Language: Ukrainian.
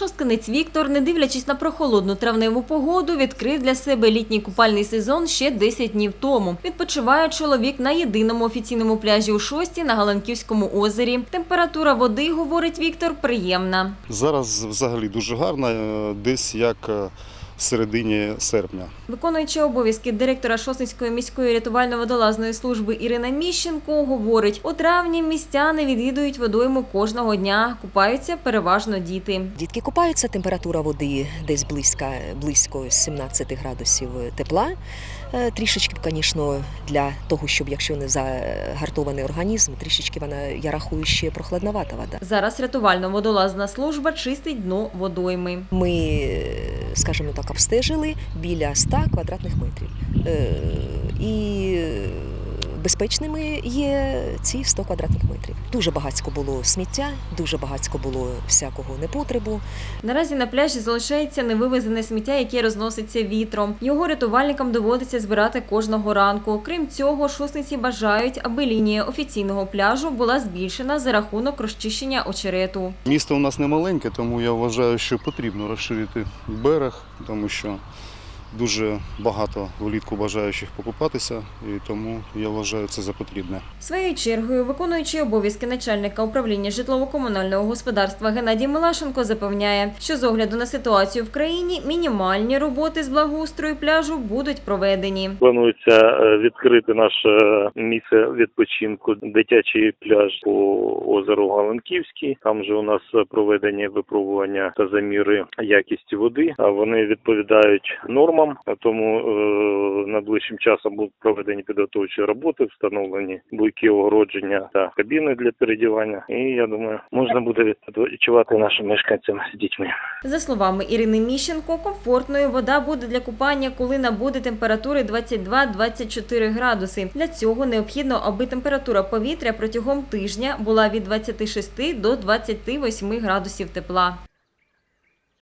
Шосткинець Віктор, не дивлячись на прохолодну травневу погоду, відкрив для себе літній купальний сезон ще 10 днів тому. Відпочиває чоловік на єдиному офіційному пляжі у Шості на Галанківському озері. Температура води, говорить Віктор, приємна. Зараз взагалі дуже гарно, е, десь як е, середині серпня. Виконуючи обов'язки директора Шосницької міської рятувально-водолазної служби Ірина Міщенко говорить, у травні містяни відвідують водойму кожного дня, купаються переважно діти. Дітки купаються, температура води десь близько, близько 17 градусів тепла. Е, Трішечки, звісно, для того, щоб якщо не загартований організм, трішечки вона, я рахую, ще прохладновата вода. Зараз рятувально-водолазна служба чистить дно водойми. Ми, скажімо так, обстежили біля 100 квадратних метрів. Е, І безпечними є ці 100 квадратних метрів. Дуже багатько було сміття, дуже багатько було всякого непотребу. Наразі на пляжі залишається невивезене сміття, яке розноситься вітром. Його рятувальникам доводиться збирати кожного ранку. Крім цього, шосниці бажають, аби лінія офіційного пляжу була збільшена за рахунок розчищення очерету. Місто у нас не маленьке, тому я вважаю, що потрібно розширити берег, тому що дуже багато влітку бажаючих покупатися, і тому я вважаю це за потрібне. Своєю чергою, виконуючи обов'язки начальника управління житлово-комунального господарства Геннадій Милашенко запевняє, що з огляду на ситуацію в країні мінімальні роботи з благоустрою пляжу будуть проведені. Планується е, відкрити наше місце відпочинку, дитячий пляж по озеру Галанківський. Там же у нас проведені випробування та заміри якісті води. А вони відповідають нормам. А Тому е, найближчим часом будуть проведені підготовчі роботи, встановлені буйки огородження та кабіни для передівання. І я думаю, можна буде відпочивати нашим мешканцям з дітьми. За словами Ірини Міщенко, комфортною вода буде для купання, коли набуде температури 22-24 градуси. Для цього необхідно, аби температура повітря протягом тижня була від 26 до 28 градусів тепла.